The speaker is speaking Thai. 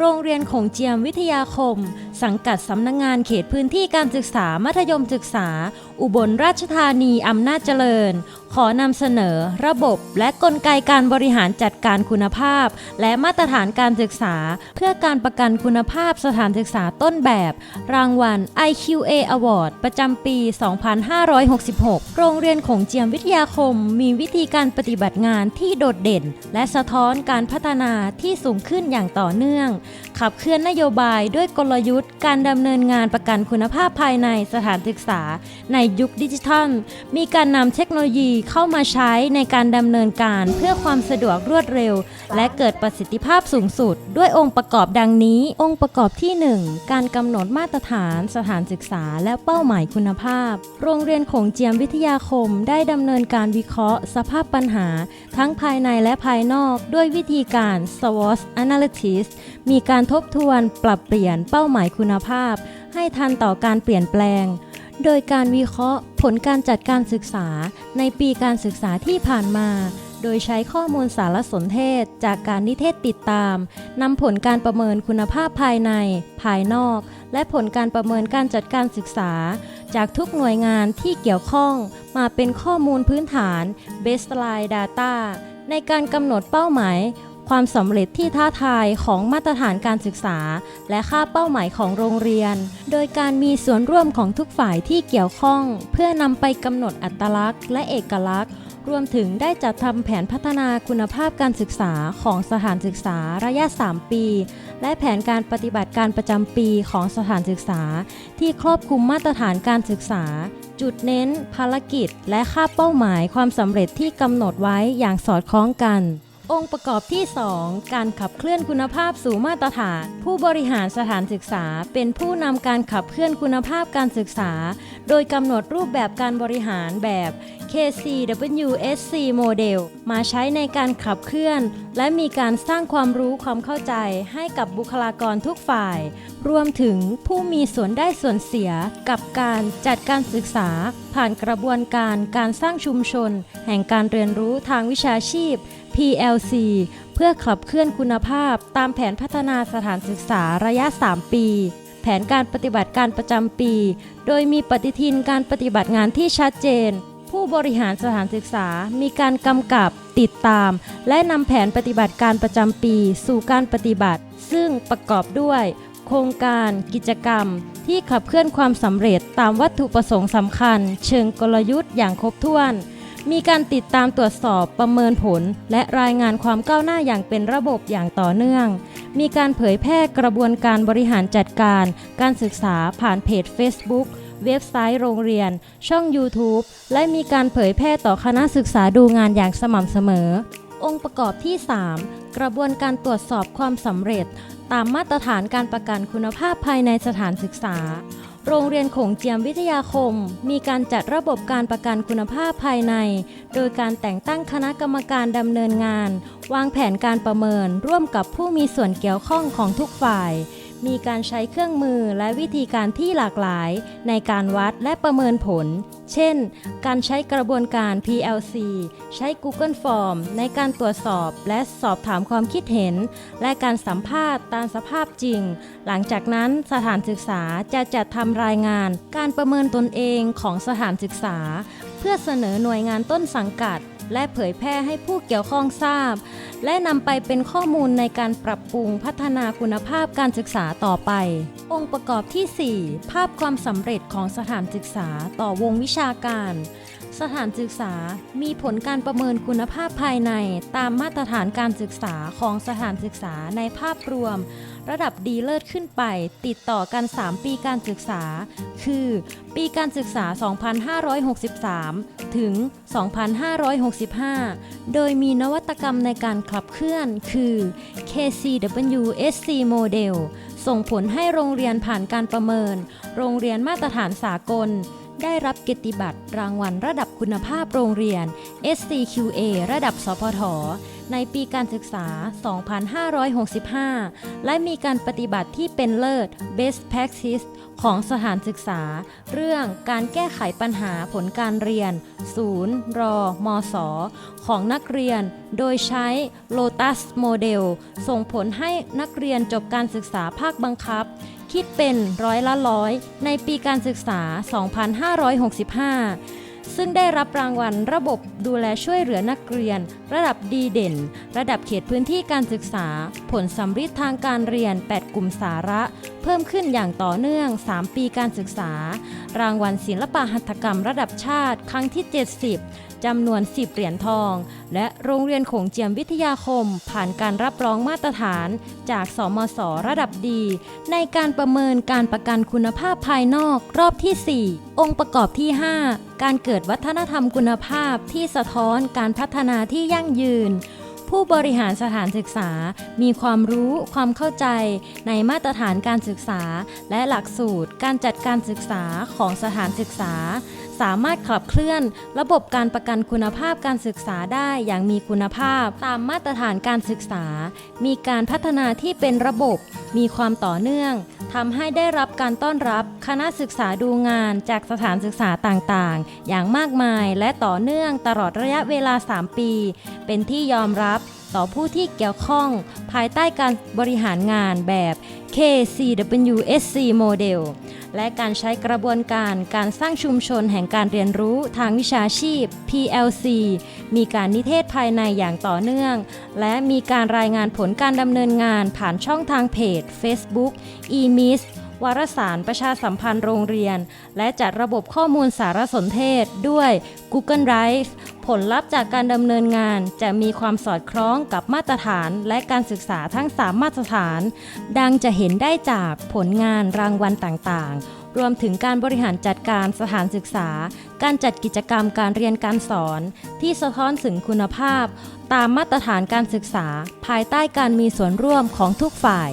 โรงเรียนของเจียมวิทยาคม สังกัดสำนักงงานเขตพื้นที่การศึกษามัธยมศึกษา อุบลราชธานีอำนาจเจริญ ขอนำเสนอระบบและกลไกการบริหารจัดการคุณภาพ และมาตรฐานการศึกษา เพื่อการประกันคุณภาพสถานศึกษาต้นแบบ รางวัล IQA Award ประจำปี 2566 โรงเรียนขงเจียมวิทยาคม มีวิธีการปฏิบัติงานที่โดดเด่น และสะท้อนการพัฒนาที่สูงขึ้นอย่างต่อเนื่อง ขับเคลื่อนนโยบายด้วยกลยุทธ์ การดำเนินงานประกันคุณภาพภายในสถานศึกษาในยุคดิจิทัล มีการนำเทคโนโลยีเข้ามาใช้ในการดำเนินการเพื่อความสะดวกรวดเร็ว และเกิดประสิทธิภาพสูงสุด ด้วยองค์ประกอบดังนี้ องค์ประกอบที่ 1 การกำหนดมาตรฐานสถานศึกษาและเป้าหมายคุณภาพ โรงเรียนขงเจียมวิทยาคมได้ดำเนินการวิเคราะห์ สภาพปัญหา ทั้งภายในและภายนอก ด้วยวิธีการ SWOT Analysis มีการทบทวนปรับเปลี่ยนเป้าหมายคุณภาพ ให้ทันต่อการเปลี่ยนแปลง โดยการวิเคราะห์ผลการจัดการศึกษาในปีการศึกษาที่ผ่านมา โดยใช้ข้อมูลสารสนเทศจากการนิเทศติดตามนำผลการประเมินคุณภาพภายใน ภายนอก และผลการประเมินการจัดการศึกษา จากทุกหน่วยงานที่เกี่ยวข้องมาเป็นข้อมูลพื้นฐาน baseline data ในการกำหนดเป้าหมาย ความสำเร็จที่ท้าทายของมาตรฐานการศึกษา และค่าเป้าหมายของโรงเรียน โดยการมีส่วนร่วมของทุกฝ่ายที่เกี่ยวข้อง เพื่อนำไปกำหนดอัตลักษณ์ และเอกลักษณ์ รวมถึงได้จัดทำแผนพัฒนาคุณภาพการศึกษาของสถานศึกษาระยะ 3 ปี และแผนการปฏิบัติการประจำปีของสถานศึกษา ที่ครอบคลุมมาตรฐานการศึกษาจุดเน้น ภารกิจ และค่าเป้าหมายความสำเร็จที่กำหนดไว้อย่างสอดคล้องกัน องค์ประกอบที่ 2 การขับเคลื่อนคุณภาพสู่มาตรฐาน ผู้บริหารสถานศึกษา เป็นผู้นำการขับเคลื่อนคุณภาพการศึกษา โดยกำหนดรูปแบบการบริหารแบบ KCWSC โมเดลมาใช้ในการขับเคลื่อน และมีการสร้างความรู้ความเข้าใจให้กับบุคลากรทุกฝ่าย รวมถึงผู้มีส่วนได้ส่วนเสียกับการจัดการศึกษา ผ่านกระบวนการการสร้างชุมชน แห่งการเรียนรู้ทางวิชาชีพ PLC เพื่อขับเคลื่อนคุณภาพตามแผนพัฒนาสถานศึกษาระยะ 3 ปีแผนการปฏิบัติการประจำปี โดยมีปฏิทินการปฏิบัติงานที่ชัดเจน ผู้บริหารสถานศึกษา มีการกำกับติดตาม และนำแผนปฏิบัติการประจำปี สู่การปฏิบัติ ซึ่งประกอบด้วย โครงการกิจกรรม ที่ขับเคลื่อนความสำเร็จตามวัตถุประสงค์สำคัญ เชิงกลยุทธ์อย่างครบถ้วน มีการติดตามตรวจสอบประเมินผล และรายงานความก้าวหน้าอย่างเป็นระบบอย่างต่อเนื่อง มีการเผยแพร่กระบวนการบริหารจัดการ การศึกษาผ่านเพจ Facebook เว็บไซต์โรงเรียน ช่อง YouTube และมีการเผยแพร่ต่อคณะศึกษาดูงานอย่างสม่ำเสมอ องค์ประกอบที่ 3 กระบวนการตรวจสอบความสำเร็จ ตามมาตรฐานการประกันคุณภาพภายในสถานศึกษา โรงเรียนขงเจียมวิทยาคม มีการจัดระบบการประกันคุณภาพภายใน โดยการแต่งตั้งคณะกรรมการดำเนินงาน วางแผนการประเมิน ร่วมกับผู้มีส่วนเกี่ยวข้องของทุกฝ่าย มีการใช้เครื่องมือและวิธีการที่หลากหลายในการวัดและประเมินผล เช่น การใช้กระบวนการ PLC ใช้ Google Form ในการตรวจสอบและสอบถามความคิดเห็น และการสัมภาษณ์ตามสภาพจริง หลังจากนั้นสถานศึกษาจะจัดทำรายงาน การประเมินตนเองของสถานศึกษา เพื่อเสนอหน่วยงานต้นสังกัด และเผยแพร่ให้ผู้เกี่ยวข้องทราบ และนำไปเป็นข้อมูลในการปรับปรุงพัฒนาคุณภาพการศึกษาต่อไป องค์ประกอบที่ 4 ภาพความสำเร็จของสถานศึกษาต่อวงวิชาการ สถานศึกษามีผลการประเมินคุณภาพภายใน ตามมาตรฐานการศึกษาของสถานศึกษาในภาพรวม ระดับดีเลิศขึ้นไป ติดต่อกัน 3 ปีการศึกษา คือ ปีการศึกษา 2563 ถึง 2565 โดยมีนวัตกรรมในการขับเคลื่อนคือ KCWSC Model ส่งผลให้โรงเรียนผ่านการประเมิน โรงเรียนมาตรฐานสากล ได้รับเกียรติบัตรรางวัลระดับคุณภาพโรงเรียน SCQA ระดับสพทในปีการศึกษา 2565 และมีการปฏิบัติที่เป็นเลิศ Best Practice ของสถานศึกษา เรื่องการแก้ไขปัญหาผลการเรียน ศูนย์ รอมศของนักเรียน โดยใช้ Lotus Model ส่งผลให้นักเรียนจบการศึกษาภาคบังคับ คิดเป็นร้อยละร้อยในปีการศึกษา 2565 ซึ่งได้รับรางวัลระบบดูแลช่วยเหลือนักเรียนระดับดีเด่น ระดับเขตพื้นที่การศึกษา ผลสำริดทางการเรียน 8 กลุ่มสาระ เพิ่มขึ้นอย่างต่อเนื่อง 3 ปีการศึกษา รางวัลศิลปหัตถกรรมระดับชาติ ครั้งที่ 70 จำนวน 10 เหรียญทอง และโรงเรียนขงเจียมวิทยาคม ผ่านการรับรองมาตรฐาน จากสมศระดับดี ในการประเมินการประกันคุณภาพภายนอกรอบที่ 4 องค์ประกอบที่ 5 การเกิดวัฒนธรรมคุณภาพที่สะท้อนการพัฒนาที่ยยั่งยืน ผู้บริหารสถานศึกษา มีความรู้ความเข้าใจในมาตรฐานการศึกษา และหลักสูตรการจัดการศึกษาของสถานศึกษา สามารถขับเคลื่อน ระบบการประกันคุณภาพการศึกษาได้อย่างมีคุณภาพตามมาตรฐานการศึกษา มีการพัฒนาที่เป็นระบบ มีความต่อเนื่อง ทำให้ได้รับการต้อนรับคณะศึกษาดูงานจากสถานศึกษาต่างๆ อย่างมากมายและต่อเนื่องตลอดระยะเวลา 3 ปี เป็นที่ยอมรับต่อผู้ที่เกี่ยวข้อง ภายใต้การบริหารงานแบบ KCWSC Model และการใช้กระบวนการการสร้างชุมชนแห่งการเรียนรู้ทางวิชาชีพ PLC มีการนิเทศภายในอย่างต่อเนื่อง และมีการรายงานผลการดำเนินงานผ่านช่องทางเพจ Facebook e-miss วารสารประชาสัมพันธ์โรงเรียน และจัดระบบข้อมูลสารสนเทศด้วย Google Drive ผลลัพธ์จากการดำเนินงานจะมีความสอดคล้องกับมาตรฐานและการศึกษาทั้ง 3 มาตรฐาน ดังจะเห็นได้จากผลงานรางวัลต่างๆ รวมถึงการบริหารจัดการสถานศึกษา การจัดกิจกรรมการเรียนการสอน ที่สะท้อนถึงคุณภาพ ตามมาตรฐานการศึกษา ภายใต้การมีส่วนร่วมของทุกฝ่าย